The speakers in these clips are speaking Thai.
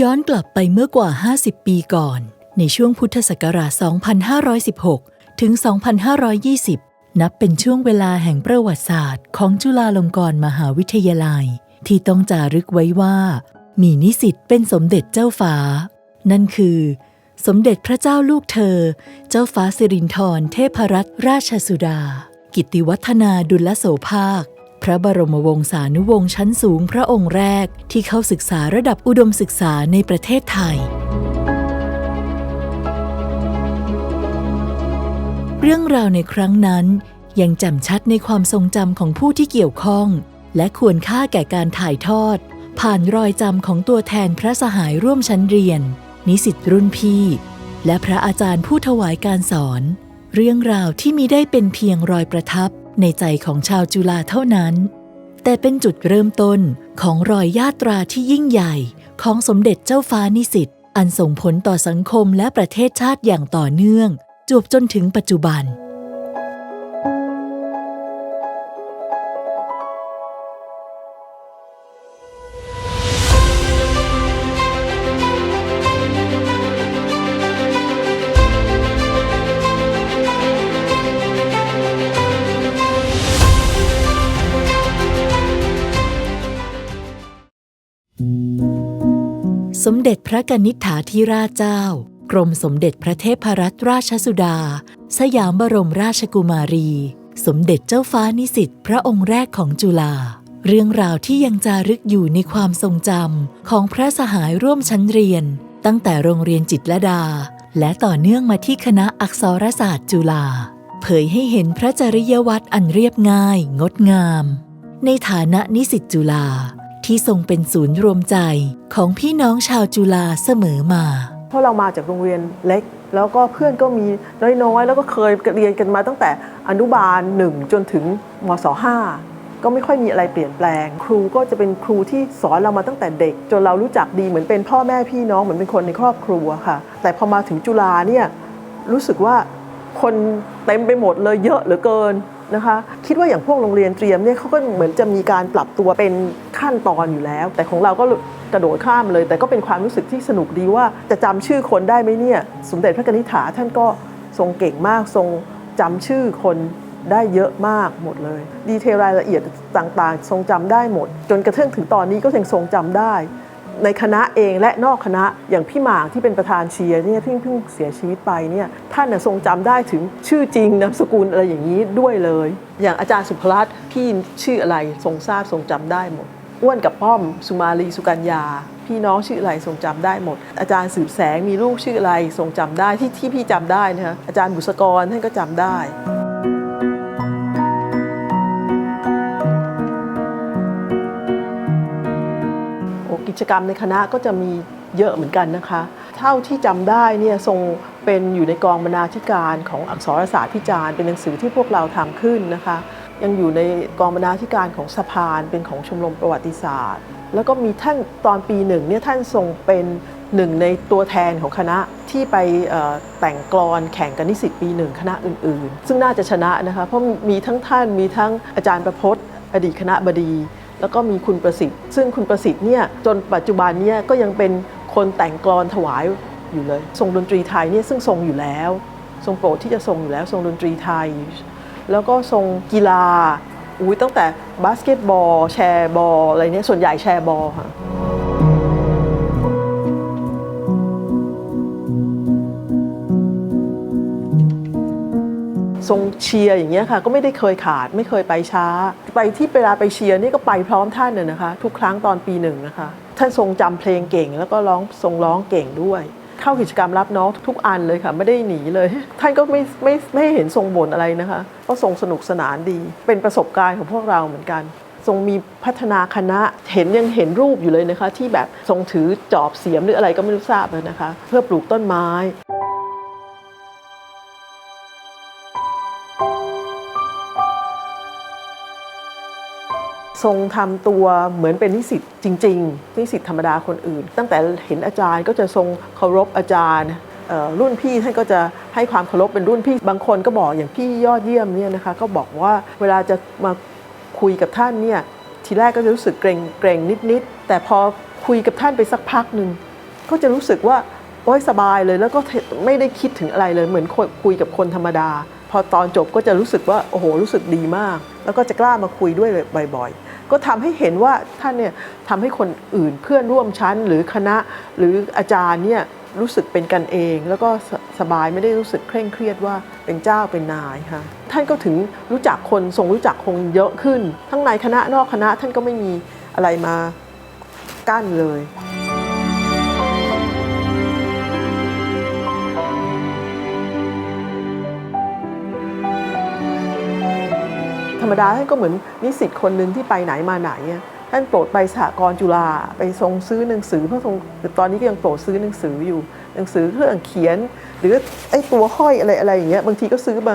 ย้อนกลับไปเมื่อกว่า 50 ปีก่อน ในช่วงพุทธศักราช 2516 ถึง 2520 นับเป็นช่วงเวลาแห่งประวัติศาสตร์ของจุฬาลงกรณ์มหาวิทยาลัย ที่ต้องจารึกไว้ว่า มีนิสิตเป็นสมเด็จเจ้าฟ้า นั่นคือ สมเด็จพระเจ้าลูกเธอ เจ้าฟ้าสิรินธรเทพรัตนราชสุดา กิตติวัฒนาดุลโสภาค พระบรมวงศานุวงศ์ชั้นสูงพระองค์แรกที่เข้าศึกษาระดับอุดมศึกษาในประเทศไทย เรื่องราวในครั้งนั้นยังจ่มชัดในความทรงจำของผู้ที่เกี่ยวข้อง และควรค่าแก่การถ่ายทอด ผ่านรอยจำของตัวแทนพระสหายร่วมชั้นเรียน นิสิตรุ่นพี่ และพระอาจารย์ผู้ถวายการสอน เรื่องราวที่มีได้เป็นเพียงรอยประทับ ในใจของชาวจุฬาเท่านั้น แต่เป็นจุดเริ่มต้นของรอยญาตราที่ยิ่งใหญ่ของสมเด็จเจ้าฟ้านิสิตอันส่งผลต่อสังคมและประเทศชาติอย่างต่อเนื่อง จวบจนถึงปัจจุบัน สมเด็จพระกนิษฐาธิราชเจ้า กรมสมเด็จพระเทพรัตนราชสุดา สยามบรมราชกุมารี สมเด็จเจ้าฟ้านิสิตพระองค์แรกของจุฬาเรื่องราวที่ยังจารึกอยู่ในความทรงจำของพระสหายร่วมชั้นเรียน ตั้งแต่โรงเรียนจิตรลดา และต่อเนื่องมาที่คณะอักษรศาสตร์จุฬาเผยให้เห็นพระจริยวัตรอันเรียบง่าย งดงาม ในฐานะนิสิตจุฬา ที่ทรงเป็นศูนย์รวมใจของพี่น้องชาวจุฬาเสมอมา เพราะเรามาจากโรงเรียนเล็ก แล้วก็เพื่อนก็มีน้อยๆ แล้วก็เคยเรียนกันมาตั้งแต่อนุบาลหนึ่งจนถึงมศห้าก็ไม่ค่อยมีอะไรเปลี่ยนแปลง ครูก็จะเป็นครูที่สอนเรามาตั้งแต่เด็ก จนเรารู้จักดีเหมือนเป็นพ่อแม่พี่น้องเหมือนเป็นคนในครอบครัวค่ะ แต่พอมาถึงจุฬาเนี่ยรู้สึกว่าคนเต็มไปหมดเลยเยอะเหลือเกิน นะคะ คิดว่าอย่างพวกโรงเรียนเตรียมเนี่ยเขาก็เหมือนจะมีการปรับตัวเป็นขั้นตอนอยู่แล้ว แต่ของเราก็กระโดดข้ามเลย แต่ก็เป็นความรู้สึกที่สนุกดีว่าจะจำชื่อคนได้ไหมเนี่ย สมเด็จพระกนิษฐาท่านก็ทรงเก่งมากทรงจำชื่อคนได้เยอะมากหมดเลย ดีเทลรายละเอียดต่างๆ ทรงจำได้หมด จนกระทั่งถึงตอนนี้ก็ยังทรงจำได้ ในคณะเองและนอกคณะอย่างพี่หมากที่เป็นประธานเชียร์เนี่ยที่เพิ่งเสียชีวิตไปเนี่ยท่านทรงจำได้ถึงชื่อจริงนามสกุลอะไรอย่างนี้ด้วยเลย อย่างอาจารย์สุภรัตน์พี่ชื่ออะไรทรงทราบทรงจำได้หมดอ้วนกับป้อมสุมาลีสุกัญญา พี่น้องชื่ออะไรทรงจำได้หมด อาจารย์สืบแสงมีลูกชื่ออะไรทรงจำได้ที่ที่พี่จำได้นะฮะอาจารย์บุษกรท่านก็จำได้ กิจกรรมในคณะก็จะมีเยอะเหมือนกันนะคะ เท่าที่จำได้เนี่ยทรงเป็นอยู่ในกองบรรณาธิการของอักษรศาสตร์พิจารณ์เป็นหนังสือที่พวกเราทำขึ้นนะคะ ยังอยู่ในกองบรรณาธิการของสภานเป็นของชมรมประวัติศาสตร์ แล้วก็มีท่านตอนปีหนึ่งเนี่ยท่านทรงเป็นหนึ่งในตัวแทนของคณะที่ไปแต่งกลอนแข่งกับนิสิตปีหนึ่งคณะอื่นๆ ซึ่งน่าจะชนะนะคะเพราะมีทั้งท่านมีทั้งอาจารย์ประพจน์อดีตคณะบดี แล้วก็มีคุณประสิทธิ์ ซึ่งคุณประสิทธิ์เนี่ยจนปัจจุบันเนี่ยก็ยังเป็นคนแต่งกลอนถวายอยู่เลยทรงดนตรีไทยเนี่ยซึ่งทรงอยู่แล้ว ทรงโปรดที่จะทรงอยู่แล้วทรงดนตรีไทย แล้วก็ทรงกีฬาอุ้ยตั้งแต่บาสเกตบอล แชร์บอลอะไรเนี่ยส่วนใหญ่แชร์บอลค่ะ ทรงเชียร์อย่างเงี้ยค่ะ ก็ไม่ได้เคยขาดไม่เคยไปช้า ไปที่เวลาไปเชียร์นี่ก็ไปพร้อมท่านน่ยนะคะ ทุกครั้งตอนปีหนึ่งนะคะ ท่านทรงจำเพลงเก่ง แล้วก็ร้องทรงร้องเก่งด้วย เข้ากิจกรรมรับน้องทุกอันเลยค่ะ ไม่ได้หนีเลย ท่านก็ไม่ไม่ไม่เห็นทรงบ่นอะไรนะคะก็ทรงสนุกสนานดี เป็นประสบการณ์ของพวกเราเหมือนกันทรงมีพัฒนาคณะเห็นยังเห็นรูปอยู่เลยนะคะ ที่แบบทรงถือจอบเสียมหรืออะไรก็ไม่รู้ทราบเลยนะคะ เพื่อปลูกต้นไม้ ทรงทำตัวเหมือนเป็นนิสิตจริง ๆ นิสิตธรรมดาคนอื่น ตั้งแต่เห็นอาจารย์ก็จะทรงเคารพอาจารย์รุ่นพี่ท่านก็จะให้ความเคารพเป็นรุ่นพี่บางคนก็บอกอย่างพี่ยอดเยี่ยมเนี่ยนะคะก็บอกว่าเวลาจะมาคุยกับท่านเนี่ยทีแรกก็จะรู้สึกเกรงเกรงนิดๆแต่พอคุยกับท่านไปสักพักหนึ่งก็จะรู้สึกว่าโอ้ยสบายเลยแล้วก็ไม่ได้คิดถึงอะไรเลยเหมือนคนคุยกับคนธรรมดา พอตอนจบก็จะรู้สึกว่าโอ้โหรู้สึกดีมาก แล้วก็จะกล้ามาคุยด้วยบ่อย ๆ ก็ทำให้เห็นว่าท่านเนี่ยทำให้คนอื่นเพื่อนร่วมชั้น หรือคณะหรืออาจารย์เนี่ยรู้สึกเป็นกันเอง แล้วก็สสบายไม่ได้รู้สึกเคร่งเครียดว่าเป็นเจ้าเป็นนายค่ะท่านก็ถึงรู้จักคนทรงรู้จักคงเยอะขึ้น ทั้งในคณะนอกคณะท่านก็ไม่มีอะไรมากั้นเลย รมดาท่านก็เหมือนนิสิตคนหนึ่งที่ไปไหนมาไหนท่านโปรดไปสหกรณ์จุฬาไปทรงซื้อหนังสือเพราะทรงตอนนี้ก็ยังโปรดซื้อหนังสืออยู่ หนังสือเครื่องเขียน หรือไอ้ตัวห้อยอะไรอะไรอย่างเงี้ยบางทีก็ซื้อมา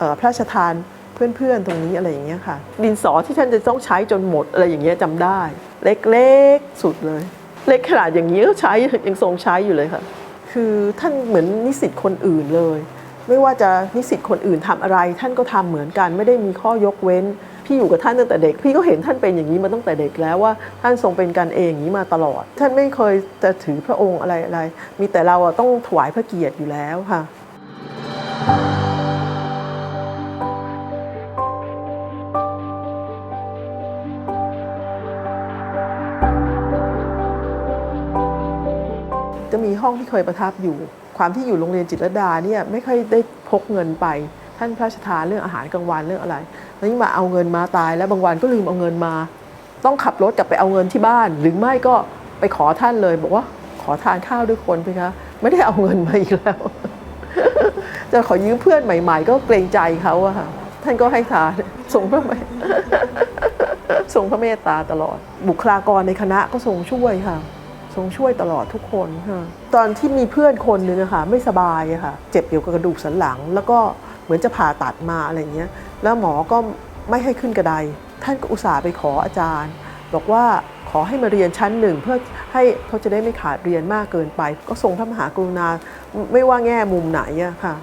ออพระราชทานเพื่อนๆตรงนี้อะไรอย่างเงี้ยค่ะ ดินสอที่ท่านจะต้องใช้จนหมดอะไรอย่างเงี้ยจำได้ เล็กๆสุดเลย เล็กขนาดอย่างนี้ก็ใช้ยังทรงใช้อยู่เลยค่ะ คือท่านเหมือนนิสิตคนอื่นเลย ไม่ว่าจะนิสิตคนอื่นทำอะไร ท่านก็ทำเหมือนกันไม่ได้มีข้อยกเว้น พี่อยู่กับท่านตั้งแต่เด็ก พี่ก็เห็นท่านเป็นอย่างนี้มาตั้งแต่เด็กแล้วว่าท่านทรงเป็นกันเองอย่างนี้มาตลอด ท่านไม่เคยจะถือพระองค์อะไรอะไรมีแต่เราต้องถวายพระเกียรติอยู่แล้วค่ะจะมีห้องที่เคยประทับอยู่ ความที่อยู่โรงเรียนจิตรดาเนี่ยไม่ค่อยได้พกเงินไป ท่านพระราชทานเรื่องอาหารกลางวันเรื่องอะไรแล้วนี่มาเอาเงินมาตาย แล้วบางวันก็ลืมเอาเงินมา ต้องขับรถกลับไปเอาเงินที่บ้าน หรือไม่ก็ไปขอท่านเลย บอกว่าขอทานข้าวด้วยคนไปคะไม่ได้เอาเงินมาอีกแล้ว จะขอยืมเพื่อนใหม่ ๆ ก็เกรงใจเขาอะค่ะท่านก็ให้ทานส่งพระเมตทรงพระเมตตาตลอด บุคลากรในคณะก็ทรงช่วยค่ะ รงช่วยตลอดทุกคนค่ะตอนที่มีเพื่อนคนหนึ่งอะค่ะไม่สบายอะค่ะเจ็บเกี่ยวกับกระดูกสันหลัง แล้วก็เหมือนจะผ่าตัดมาอะไรเงี้ยแล้วหมอก็ไม่ให้ขึ้นกระได ท่านก็อุตส่าห์ไปขออาจารย์ บอกว่าขอให้มาเรียนชั้นหนึ่งเพื่อให้เขาจะได้ไม่ขาดเรียนมากเกินไป ก็ทรงพระมหากรุณาไม่ว่าแง่มุมไหนอะค่ะ